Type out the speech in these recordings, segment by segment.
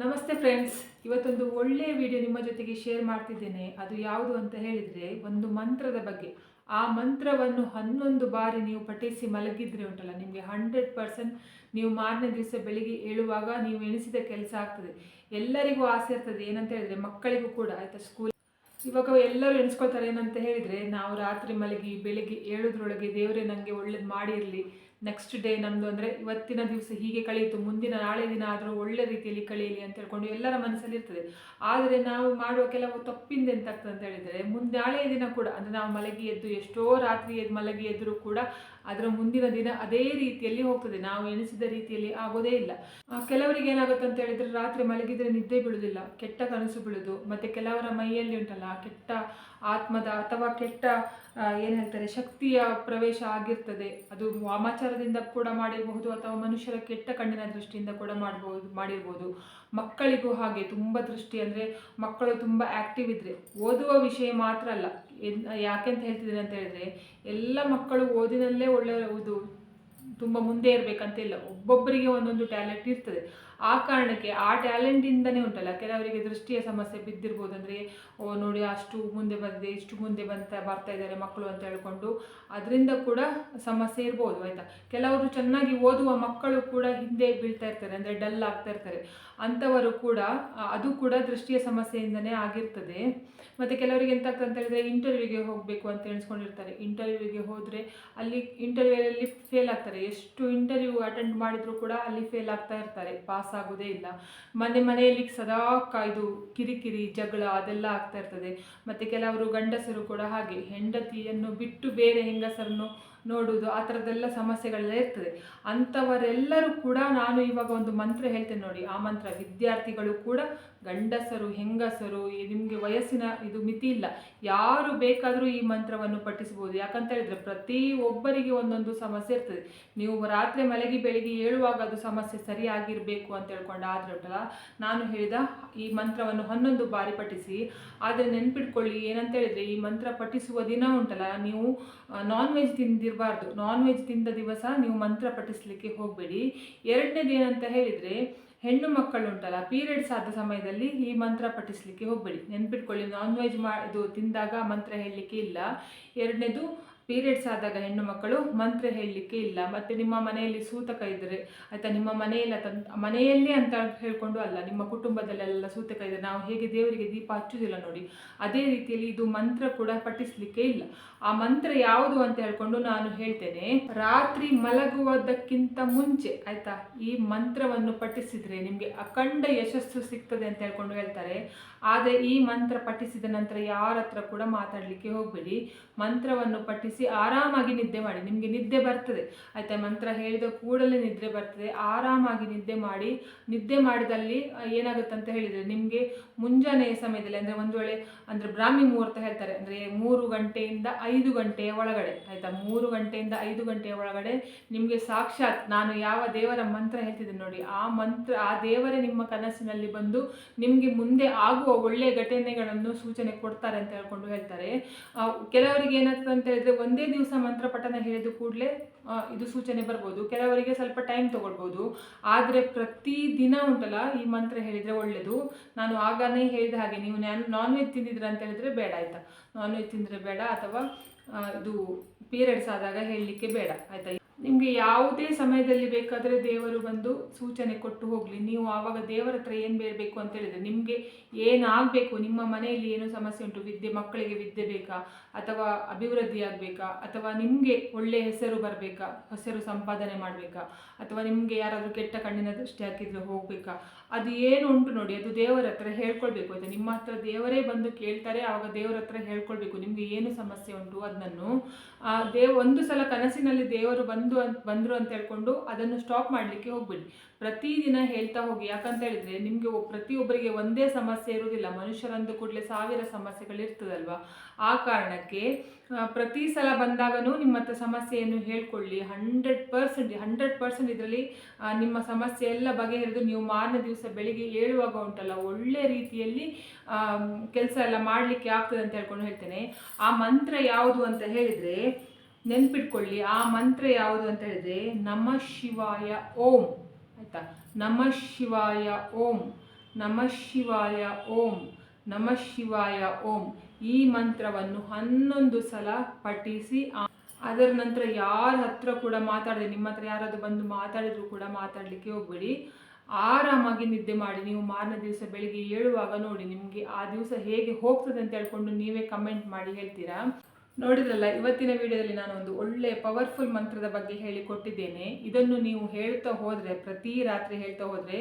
ನಮಸ್ತೆ ಫ್ರೆಂಡ್ಸ್ ಇವತ್ತೊಂದು ಒಳ್ಳೆಯ ವಿಡಿಯೋ ನಿಮ್ಮ ಜೊತೆಗೆ ಶೇರ್ ಮಾಡ್ತಿದ್ದೇನೆ. ಅದು ಯಾವುದು ಅಂತ ಹೇಳಿದರೆ ಒಂದು ಮಂತ್ರದ ಬಗ್ಗೆ. ಆ ಮಂತ್ರವನ್ನು ಹನ್ನೊಂದು ಬಾರಿ ನೀವು ಪಠಿಸಿ ಮಲಗಿದ್ರೆ ಉಂಟಲ್ಲ, ನಿಮಗೆ ಹಂಡ್ರೆಡ್ ಪರ್ಸೆಂಟ್ ನೀವು ಮಾರನೇ ದಿವಸ ಬೆಳಿಗ್ಗೆ ಏಳುವಾಗ ನೀವು ಎಣಿಸಿದ ಕೆಲಸ ಆಗ್ತದೆ. ಎಲ್ಲರಿಗೂ ಆಸೆ ಇರ್ತದೆ. ಏನಂತ ಹೇಳಿದ್ರೆ ಮಕ್ಕಳಿಗೂ ಕೂಡ, ಆಯಿತಾ ಸ್ಕೂಲ್ ಇವಾಗ ಎಲ್ಲರೂ ಎಣಿಸ್ಕೊಳ್ತಾರೆ ಏನಂತ ಹೇಳಿದರೆ, ನಾವು ರಾತ್ರಿ ಮಲಗಿ ಬೆಳಿಗ್ಗೆ ಏಳೋದ್ರೊಳಗೆ ದೇವರೇ ನನಗೆ ಒಳ್ಳೇದು ಮಾಡಿರಲಿ. ನೆಕ್ಸ್ಟ್ ಡೇ ನಮ್ಮದು ಅಂದರೆ ಇವತ್ತಿನ ದಿವಸ ಹೀಗೆ ಕಳೆಯಿತು, ಮುಂದಿನ ನಾಳೆ ದಿನ ಆದರೂ ಒಳ್ಳೆ ರೀತಿಯಲ್ಲಿ ಕಳೆಯಲಿ ಅಂತ ಹೇಳ್ಕೊಂಡು ಎಲ್ಲರ ಮನಸ್ಸಲ್ಲಿ ಇರ್ತದೆ. ಆದರೆ ನಾವು ಮಾಡುವ ಕೆಲವು ತಪ್ಪಿಂದ ಎಂತಾಗ್ತದೆ ಅಂತ ಹೇಳಿದರೆ, ಮುಂದೆ ನಾಳೆ ದಿನ ಕೂಡ, ಅಂದರೆ ನಾವು ಮಲಗಿ ಎದ್ದು ಎಷ್ಟೋ ರಾತ್ರಿ ಎದ್ದು ಮಲಗಿ ಎದ್ದರೂ ಕೂಡ ಅದರ ಮುಂದಿನ ದಿನ ಅದೇ ರೀತಿಯಲ್ಲಿ ಹೋಗ್ತದೆ. ನಾವು ಎಣಿಸಿದ ರೀತಿಯಲ್ಲಿ ಆಗೋದೇ ಇಲ್ಲ. ಕೆಲವರಿಗೆ ಏನಾಗುತ್ತೆ ಅಂತ ಹೇಳಿದ್ರೆ ರಾತ್ರಿ ಮಲಗಿದ್ರೆ ನಿದ್ದೆ ಬೀಳುವುದಿಲ್ಲ ಕೆಟ್ಟ ಕನಸು ಬೀಳುದು. ಮತ್ತೆ ಕೆಲವರ ಮೈಯಲ್ಲಿ ಉಂಟಲ್ಲ, ಕೆಟ್ಟ ಆತ್ಮದ ಅಥವಾ ಕೆಟ್ಟ ಏನು ಹೇಳ್ತಾರೆ, ಶಕ್ತಿಯ ಪ್ರವೇಶ ಆಗಿರ್ತದೆ. ಅದು ವಾಮಾಚಾರದಿಂದ ಕೂಡ ಮಾಡಿರಬಹುದು ಅಥವಾ ಮನುಷ್ಯರ ಕೆಟ್ಟ ಕಣ್ಣಿನ ದೃಷ್ಟಿಯಿಂದ ಕೂಡ ಮಾಡಬಹುದು, ಮಾಡಿರ್ಬೋದು. ಮಕ್ಕಳಿಗೂ ಹಾಗೆ ತುಂಬ ದೃಷ್ಟಿ ಅಂದರೆ ಮಕ್ಕಳು ತುಂಬ ಆ್ಯಕ್ಟಿವ್ ಇದ್ದರೆ ಓದುವ ವಿಷಯ ಮಾತ್ರ ಅಲ್ಲ. ಯಾಕೆ ಯಾಕೆಂತ ಹೇಳ್ತಿದ್ದೀನಿ ಅಂತ ಹೇಳಿದ್ರೆ ಎಲ್ಲ ಮಕ್ಕಳು ಓದಿನಲ್ಲೇ ಒಳ್ಳೆ ಇದು ತುಂಬ ಮುಂದೆ ಇರಬೇಕಂತ ಇಲ್ಲ. ಒಬ್ಬೊಬ್ಬರಿಗೆ ಒಂದೊಂದು ಟ್ಯಾಲೆಂಟ್ ಇರ್ತದೆ. ಆ ಕಾರಣಕ್ಕೆ ಆ ಟ್ಯಾಲೆಂಟಿಂದನೇ ಉಂಟಲ್ಲ, ಕೆಲವರಿಗೆ ದೃಷ್ಟಿಯ ಸಮಸ್ಯೆ ಬಿದ್ದಿರ್ಬೋದು ಅಂದರೆ, ಓ ನೋಡಿ ಅಷ್ಟು ಮುಂದೆ ಬಂದಿದೆ, ಇಷ್ಟು ಮುಂದೆ ಬಂತ, ಬರ್ತಾ ಇದ್ದಾರೆ ಮಕ್ಕಳು ಅಂತ ಹೇಳ್ಕೊಂಡು ಅದರಿಂದ ಕೂಡ ಸಮಸ್ಯೆ ಇರ್ಬೋದು, ಆಯಿತಾ? ಕೆಲವರು ಚೆನ್ನಾಗಿ ಓದುವ ಮಕ್ಕಳು ಕೂಡ ಹಿಂದೆ ಬೀಳ್ತಾ ಇರ್ತಾರೆ, ಅಂದರೆ ಡಲ್ ಆಗ್ತಾ ಇರ್ತಾರೆ. ಅಂಥವರು ಕೂಡ ಅದು ಕೂಡ ದೃಷ್ಟಿಯ ಸಮಸ್ಯೆಯಿಂದನೇ ಆಗಿರ್ತದೆ. ಮತ್ತು ಕೆಲವರಿಗೆ ಎಂತ ಅಂತ ಹೇಳಿದ್ರೆ ಇಂಟರ್ವ್ಯೂಗೆ ಹೋಗಬೇಕು ಅಂತ ಎಣಿಸ್ಕೊಂಡಿರ್ತಾರೆ. ಇಂಟರ್ವ್ಯೂಗೆ ಹೋದರೆ ಅಲ್ಲಿ ಇಂಟರ್ವ್ಯೂಯಲ್ಲಿ ಫೇಲ್ ಆಗ್ತಾರೆ. ಎಷ್ಟು ಇಂಟರ್ವ್ಯೂ ಅಟೆಂಡ್ ಮಾಡಿದರೂ ಕೂಡ ಅಲ್ಲಿ ಫೇಲ್ ಆಗ್ತಾ ಇರ್ತಾರೆ ಪಾಸ್ ಆಗೋದೇ ಇಲ್ಲ. ಮನೆ ಮನೆಯಲ್ಲಿ ಸದಾ ಇದು ಕಿರಿಕಿರಿ, ಜಗಳ ಅದೆಲ್ಲ ಆಗ್ತಾ ಇರ್ತದೆ. ಮತ್ತು ಕೆಲವರು ಗಂಡಸರು ಕೂಡ ಹಾಗೆ, ಹೆಂಡತಿಯನ್ನು ಬಿಟ್ಟು ಬೇರೆ ಹೆಂಗಸರನ್ನು ನೋಡುವುದು, ಆ ಥರದ್ದೆಲ್ಲ ಸಮಸ್ಯೆಗಳೆಲ್ಲ ಇರ್ತದೆ. ಅಂಥವರೆಲ್ಲರೂ ಕೂಡ ನಾನು ಇವಾಗ ಒಂದು ಮಂತ್ರ ಹೇಳ್ತೇನೆ ನೋಡಿ. ಆ ಮಂತ್ರ, ವಿದ್ಯಾರ್ಥಿಗಳು ಕೂಡ ಗಂಡಸರು, ಹೆಂಗಸರು ನಿಮಗೆ ವಯಸ್ಸಿನ ಇದು ಮಿತಿ ಇಲ್ಲ. ಯಾರು ಬೇಕಾದರೂ ಈ ಮಂತ್ರವನ್ನು ಪಠಿಸಬಹುದು. ಯಾಕಂತ ಹೇಳಿದ್ರೆ ಪ್ರತಿ ಒಬ್ಬರಿಗೆ ಒಂದೊಂದು ಸಮಸ್ಯೆ ಇರ್ತದೆ. ನೀವು ರಾತ್ರಿ ಮಲಗಿ ಬೆಳಿಗ್ಗೆ ಏಳುವಾಗ ಅದು ಸಮಸ್ಯೆ ಸರಿಯಾಗಿರಬೇಕು ಅಂತ ಹೇಳ್ಕೊಂಡು ಆದ್ರೆ ಉಂಟಲ್ಲ, ನಾನು ಹೇಳಿದ ಈ ಮಂತ್ರವನ್ನು ಹನ್ನೊಂದು ಬಾರಿ ಪಠಿಸಿ. ಆದರೆ ನೆನ್ಪಿಟ್ಕೊಳ್ಳಿ, ಏನಂತ ಹೇಳಿದ್ರೆ ಈ ಮಂತ್ರ ಪಠಿಸುವ ದಿನ ಉಂಟಲ್ಲ, ನೀವು ನಾನ್ ವೆಜ್ ತಿಂದಿರಬಾರ್ದು ನಾನ್ ವೆಜ್ ತಿಂದ ದಿವಸ ನೀವು ಮಂತ್ರ ಪಠಿಸಲಿಕ್ಕೆ ಹೋಗಬೇಡಿ. ಎರಡನೇದು ಏನಂತ ಹೇಳಿದರೆ ಹೆಣ್ಣು ಮಕ್ಕಳು ಉಂಟಲ್ಲ ಪೀರಿಯಡ್ಸ್ ಆದ ಸಮಯದಲ್ಲಿ ಈ ಮಂತ್ರ ಪಠಿಸಲಿಕ್ಕೆ ಹೋಗಬೇಡಿ. ನೆನ್ಪಿಟ್ಕೊಳ್ಳಿ ನಾನ್ ವೆಜ್ ಮಾ ಇದು ತಿಂದಾಗ ಮಂತ್ರ ಹೇಳಲಿಕ್ಕೆ ಇಲ್ಲ. ಎರಡನೇದು ಪೀರಿಯಡ್ಸ್ ಆದಾಗ ಹೆಣ್ಣು ಮಕ್ಕಳು ಮಂತ್ರ ಹೇಳಲಿಕ್ಕೆ ಇಲ್ಲ. ಮತ್ತು ನಿಮ್ಮ ಮನೆಯಲ್ಲಿ ಸೂತಕ ಇದ್ದರೆ ಆಯಿತಾ, ನಿಮ್ಮ ಮನೆಯಲ್ಲ ತಂದು ಮನೆಯಲ್ಲೇ ಅಂತ ಹೇಳ್ಕೊಂಡು ಅಲ್ಲ, ನಿಮ್ಮ ಕುಟುಂಬದಲ್ಲೆಲ್ಲ ಸೂತಕ ಇದ್ದರೆ ನಾವು ಹೇಗೆ ದೇವರಿಗೆ ದೀಪ ಹಚ್ಚುವುದಿಲ್ಲ ನೋಡಿ. ಅದೇ ರೀತಿಯಲ್ಲಿ ಇದು ಮಂತ್ರ ಕೂಡ ಪಠಿಸಲಿಕ್ಕೆ ಇಲ್ಲ. ಆ ಮಂತ್ರ ಯಾವುದು ಅಂತ ಹೇಳ್ಕೊಂಡು ನಾನು ಹೇಳ್ತೇನೆ. ರಾತ್ರಿ ಮಲಗುವುದಕ್ಕಿಂತ ಮುಂಚೆ, ಆಯ್ತಾ, ಈ ಮಂತ್ರವನ್ನು ಪಠಿಸಿದ್ರೆ ನಿಮಗೆ ಅಖಂಡ ಯಶಸ್ಸು ಸಿಗ್ತದೆ ಅಂತ ಹೇಳ್ಕೊಂಡು ಹೇಳ್ತಾರೆ. ಆದರೆ ಈ ಮಂತ್ರ ಪಠಿಸಿದ ನಂತರ ಯಾರ ಹತ್ರ ಕೂಡ ಮಾತಾಡಲಿಕ್ಕೆ ಹೋಗಬೇಡಿ. ಮಂತ್ರವನ್ನು ಪಠಿಸಿ ಆರಾಮಾಗಿ ನಿದ್ದೆ ಮಾಡಿ. ನಿಮಗೆ ನಿದ್ದೆ ಬರ್ತದೆ, ಆಯ್ತಾ, ಮಂತ್ರ ಹೇಳಿದ ಕೂಡಲೇ ನಿದ್ರೆ ಬರ್ತದೆ. ಆರಾಮಾಗಿ ನಿದ್ದೆ ಮಾಡಿ, ನಿದ್ದೆ ಮಾಡಿದಲ್ಲಿ ಏನಾಗುತ್ತೆ ಅಂತ ಹೇಳಿದರೆ ನಿಮಗೆ ಮುಂಜಾನೆಯ ಸಮಯದಲ್ಲಿ, ಅಂದರೆ ಒಂದು ವೇಳೆ, ಅಂದರೆ ಬ್ರಾಹ್ಮಿ ಮುಹೂರ್ತ ಹೇಳ್ತಾರೆ, ಅಂದರೆ ಮೂರು ಗಂಟೆಯಿಂದ ಐದು ಗಂಟೆಯ ಒಳಗಡೆ, ಆಯಿತಾ? ಮೂರು ಗಂಟೆಯಿಂದ ಐದು ಗಂಟೆಯ ಒಳಗಡೆ ನಿಮಗೆ ಸಾಕ್ಷಾತ್ ನಾನು ಯಾವ ದೇವರ ಮಂತ್ರ ಹೇಳ್ತಿದ್ದೆ ನೋಡಿ, ಆ ಮಂತ್ರ, ಆ ದೇವರೇ ನಿಮ್ಮ ಕನಸಿನಲ್ಲಿ ಬಂದು ನಿಮಗೆ ಮುಂದೆ ಆಗುವ ಒಳ್ಳೆಯ ಘಟನೆಗಳನ್ನು ಸೂಚನೆ ಕೊಡ್ತಾರೆ ಅಂತ ಹೇಳ್ಕೊಂಡು ಹೇಳ್ತಾರೆ. ಕೆಲವರಿಗೆ ಏನಾಗ್ತದೆ ಅಂತ ಹೇಳಿದ್ರೆ ಒಂದೇ ದಿವಸ ಮಂತ್ರ ಪಠನ ಹೇಳಿದ ಕೂಡಲೇ ಇದು ಸೂಚನೆ ಬರ್ಬೋದು. ಕೆಲವರಿಗೆ ಸ್ವಲ್ಪ ಟೈಮ್ ತೊಗೊಳ್ಬೋದು. ಆದರೆ ಪ್ರತಿ ದಿನ ಉಂಟಲ್ಲ, ಈ ಮಂತ್ರ ಹೇಳಿದರೆ ಒಳ್ಳೆಯದು ನಾನು ಆಗಾನೇ ಹೇಳಿದ ಹಾಗೆ, ನೀವು ನಾನು ನಾನ್ ವೆಜ್ ತಿಂದಿದ್ರೆ ಅಂತ ಹೇಳಿದರೆ ಬೇಡ ಆಯಿತಾ? ನಾನ್ ವೆಜ್ ತಿಂದರೆ ಬೇಡ ಅಥವಾ ಇದು ಪೀರಿಯಡ್ಸ್ ಆದಾಗ ಹೇಳಲಿಕ್ಕೆ ಬೇಡ, ಆಯಿತಾ? ನಿಮಗೆ ಯಾವುದೇ ಸಮಯದಲ್ಲಿ ಬೇಕಾದರೆ ದೇವರು ಬಂದು ಸೂಚನೆ ಕೊಟ್ಟು ಹೋಗಲಿ. ನೀವು ಆವಾಗ ದೇವರ ಹತ್ರ ಏನು ಬೇಡಬೇಕು ಅಂತ ಹೇಳಿದರೆ ನಿಮಗೆ ಏನಾಗಬೇಕು? ನಿಮ್ಮ ಮನೆಯಲ್ಲಿ ಏನು ಸಮಸ್ಯೆ ಉಂಟು? ವಿದ್ಯೆ, ಮಕ್ಕಳಿಗೆ ವಿದ್ಯೆ ಬೇಕಾ? ಅಥವಾ ಅಭಿವೃದ್ಧಿ ಆಗಬೇಕಾ? ಅಥವಾ ನಿಮಗೆ ಒಳ್ಳೆಯ ಹೆಸರು ಬರಬೇಕಾ? ಹೆಸರು ಸಂಪಾದನೆ ಮಾಡಬೇಕಾ? ಅಥವಾ ನಿಮಗೆ ಯಾರಾದರೂ ಕೆಟ್ಟ ಕಣ್ಣಿನ ದೃಷ್ಟಿ ಹಾಕಿದರೆ ಹೋಗಬೇಕಾ? ಅದು ಏನು ಉಂಟು ನೋಡಿ, ಅದು ದೇವರ ಹತ್ರ ಹೇಳ್ಕೊಳ್ಬೇಕು ಆಯಿತಾ? ನಿಮ್ಮ ಹತ್ರ ದೇವರೇ ಬಂದು ಕೇಳ್ತಾರೆ, ಆವಾಗ ದೇವರ ಹತ್ರ ಹೇಳ್ಕೊಳ್ಬೇಕು. ನಿಮಗೆ ಏನು ಸಮಸ್ಯೆ ಉಂಟು? ಅದನ್ನು, ಆ, ದೇವ್, ಒಂದು ಸಲ ಕನಸಿನಲ್ಲಿ ದೇವರು ಬಂದು ಅಂತ, ಬಂದರು ಅಂತ ಹೇಳ್ಕೊಂಡು ಅದನ್ನು ಸ್ಟಾಪ್ ಮಾಡಲಿಕ್ಕೆ ಹೋಗ್ಬಿಡಿ. ಪ್ರತಿದಿನ ಹೇಳ್ತಾ ಹೋಗಿ. ಯಾಕಂತ ಹೇಳಿದ್ರೆ ನಿಮಗೆ ಪ್ರತಿಯೊಬ್ಬರಿಗೆ ಒಂದೇ ಸಮಸ್ಯೆ ಇರುವುದಿಲ್ಲ. ಮನುಷ್ಯರಂದು ಕೂಡಲೇ ಸಾವಿರ ಸಮಸ್ಯೆಗಳಿರ್ತದಲ್ವ ಆ ಕಾರಣಕ್ಕೆ ಪ್ರತಿ ಸಲ ಬಂದಾಗನೂ ನಿಮ್ಮ ಹತ್ರ ಸಮಸ್ಯೆಯನ್ನು ಹೇಳ್ಕೊಳ್ಳಿ. ಹಂಡ್ರೆಡ್ ಪರ್ಸೆಂಟ್ ಹಂಡ್ರೆಡ್ ಪರ್ಸೆಂಟ್ ಇದರಲ್ಲಿ ನಿಮ್ಮ ಸಮಸ್ಯೆ ಎಲ್ಲ ಬಗೆಹರಿದು ನೀವು ಮಾರನೇ ದಿವಸ ಬೆಳಿಗ್ಗೆ ಏಳುವಾಗ ಉಂಟಲ್ಲ, ಒಳ್ಳೆ ರೀತಿಯಲ್ಲಿ ಕೆಲಸ ಎಲ್ಲ ಮಾಡಲಿಕ್ಕೆ ಆಗ್ತದೆ ಅಂತ ಹೇಳ್ಕೊಂಡು ಹೇಳ್ತೇನೆ. ಆ ಮಂತ್ರ ಯಾವುದು ಅಂತ ಹೇಳಿದರೆ ನೆನ್ಪಿಟ್ಕೊಳ್ಳಿ, ಆ ಮಂತ್ರ ಯಾವುದು ಅಂತ ಹೇಳಿದ್ರೆ, ನಮ ಶಿವಾಯ ಓಂ. ಆಯ್ತಾ? ನಮ ಶಿವಾಯ ಓಂ. ನಮಃ ಶಿವಾಯ ಓಂ. ನಮಃ ಶಿವಾಯ ಓಂ. ಈ ಮಂತ್ರವನ್ನು ಹನ್ನೊಂದು ಸಲ ಪಠಿಸಿ ಅದರ ನಂತರ ಯಾರ ಹತ್ರ ಕೂಡ ಮಾತಾಡಿದ್ರೆ ನಿಮ್ಮ ಹತ್ರ ಯಾರಾದರೂ ಬಂದು ಮಾತಾಡಿದ್ರು ಕೂಡ ಮಾತಾಡಲಿಕ್ಕೆ ಹೋಗ್ಬೇಡಿ. ಆರಾಮಾಗಿ ನಿದ್ದೆ ಮಾಡಿ, ನೀವು ಮಾರನೇ ದಿವಸ ಬೆಳಿಗ್ಗೆ ಏಳುವಾಗ ನೋಡಿ ನಿಮಗೆ ಆ ದಿವಸ ಹೇಗೆ ಹೋಗ್ತದೆ ಅಂತ ಹೇಳ್ಕೊಂಡು ನೀವೇ ಕಮೆಂಟ್ ಮಾಡಿ ಹೇಳ್ತೀರಾ? ನೋಡಿದ್ರಲ್ಲ, ಇವತ್ತಿನ ವಿಡಿಯೋದಲ್ಲಿ ನಾನು ಒಂದು ಒಳ್ಳೆ ಪವರ್ಫುಲ್ ಮಂತ್ರದ ಬಗ್ಗೆ ಹೇಳಿಕೊಟ್ಟಿದ್ದೇನೆ. ಇದನ್ನು ನೀವು ಹೇಳ್ತಾ ಹೋದರೆ, ಪ್ರತಿ ರಾತ್ರಿ ಹೇಳ್ತಾ ಹೋದರೆ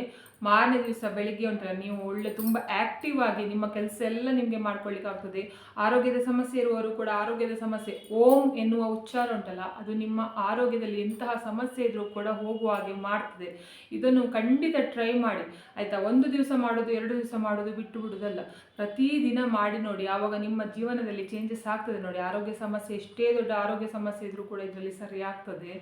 ಮಾರನೇ ದಿವಸ ಬೆಳಿಗ್ಗೆ ಉಂಟಲ್ಲ, ನೀವು ಒಳ್ಳೆ ತುಂಬ ಆಕ್ಟಿವ್ ಆಗಿ ನಿಮ್ಮ ಕೆಲಸ ಎಲ್ಲ ನಿಮಗೆ ಮಾಡ್ಕೊಳ್ಳಿಕ್ಕಾಗ್ತದೆ ಆರೋಗ್ಯದ ಸಮಸ್ಯೆ ಇರುವವರು ಕೂಡ ಆರೋಗ್ಯದ ಸಮಸ್ಯೆ, ಓಂ ಎನ್ನುವ ಉಚ್ಚಾರ ಉಂಟಲ್ಲ, ಅದು ನಿಮ್ಮ ಆರೋಗ್ಯದಲ್ಲಿ ಎಂತಹ ಸಮಸ್ಯೆ ಇದ್ರೂ ಕೂಡ ಹೋಗುವ ಹಾಗೆ ಮಾಡ್ತದೆ. ಇದನ್ನು ಖಂಡಿತ ಟ್ರೈ ಮಾಡಿ. ಆಯಿತಾ, ಒಂದು ದಿವಸ ಮಾಡೋದು, ಎರಡು ದಿವಸ ಮಾಡೋದು ಬಿಟ್ಟು ಬಿಡುವುದಲ್ಲ ಪ್ರತಿದಿನ ಮಾಡಿ ನೋಡಿ, ಆವಾಗ ನಿಮ್ಮ ಜೀವನದಲ್ಲಿ ಚೇಂಜಸ್ ಆಗ್ತದೆ ನೋಡಿ. ಆರೋಗ್ಯ ಸಮಸ್ಯೆ, ಎಷ್ಟೇ ದೊಡ್ಡ ಆರೋಗ್ಯ ಸಮಸ್ಯೆ ಇದ್ರೂ ಕೂಡ ಇದರಲ್ಲಿ ಸರಿ ಆಗ್ತದೆ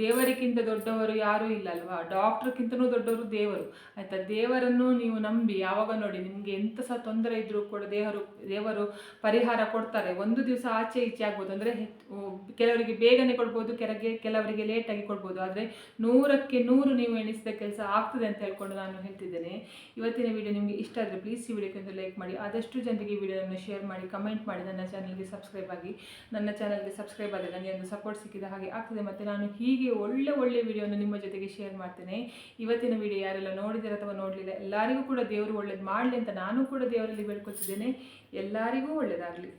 ದೇವರಿಗಿಂತ ದೊಡ್ಡವರು ಯಾರೂ ಇಲ್ಲ ಅಲ್ವಾ? ಡಾಕ್ಟ್ರ್ಗಿಂತನೂ ದೊಡ್ಡವರು ದೇವರು. ಆಯಿತಾ? ದೇವರನ್ನು ನೀವು ನಂಬಿ, ಯಾವಾಗ ನೋಡಿ ನಿಮಗೆ ಎಂಥ ಸಹ ತೊಂದರೆ ಇದ್ದರೂ ಕೂಡ ದೇವರು ದೇವರು ಪರಿಹಾರ ಕೊಡ್ತಾರೆ. ಒಂದು ದಿವಸ ಆಚೆ ಈಚೆ ಆಗ್ಬೋದು. ಅಂದರೆ ಕೆಲವರಿಗೆ ಬೇಗನೆ ಕೊಡ್ಬೋದು ಕೆಲಗೆ ಕೆಲವರಿಗೆ ಲೇಟಾಗಿ ಕೊಡ್ಬೋದು. ಆದರೆ ನೂರಕ್ಕೆ ನೂರು ನೀವು ಎಣಿಸಿದ ಕೆಲಸ ಆಗ್ತದೆ ಅಂತ ಹೇಳ್ಕೊಂಡು ನಾನು ಹೇಳ್ತಿದ್ದೇನೆ. ಇವತ್ತಿನ ವಿಡಿಯೋ ನಿಮಗೆ ಇಷ್ಟ ಆದರೆ ಪ್ಲೀಸ್ ಈ ವಿಡಿಯೋಕ್ಕೆ ಒಂದು ಲೈಕ್ ಮಾಡಿ. ಆದಷ್ಟು ಜನರಿಗೆ ವಿಡಿಯೋವನ್ನು ಶೇರ್ ಮಾಡಿ ಕಮೆಂಟ್ ಮಾಡಿ. ನನ್ನ ಚಾನಲ್ಗೆ ಸಬ್ಸ್ಕ್ರೈಬ್ ಆಗಿ. ನನ್ನ ಚಾನಲ್ಗೆ ಸಬ್ಸ್ಕ್ರೈಬ್ ಆದರೆ ನನಗೆ ಒಂದು ಸಪೋರ್ಟ್ ಸಿಕ್ಕಿದ ಹಾಗೆ ಆಗ್ತದೆ. ಮತ್ತು ನಾನು ಹೀಗೆ ಒಳ್ಳೆ ಒಳ್ಳೆ ವಿಡಿಯೋನ ನಿಮ್ಮ ಜೊತೆಗೆ ಶೇರ್ ಮಾಡ್ತೇನೆ. ಇವತ್ತಿನ ವಿಡಿಯೋ ಯಾರೆಲ್ಲ ಅಥವಾ ನೋಡಲಿಲ್ಲ. ಎಲ್ಲರಿಗೂ ಕೂಡ ದೇವರು ಒಳ್ಳೇದು ಮಾಡಲಿ ಅಂತ ನಾನು ಕೂಡ ದೇವರಲ್ಲಿ ಬೇಡ್ಕೊತಿದ್ದೇನೆ. ಎಲ್ಲರಿಗೂ ಒಳ್ಳೆಯದಾಗಲಿ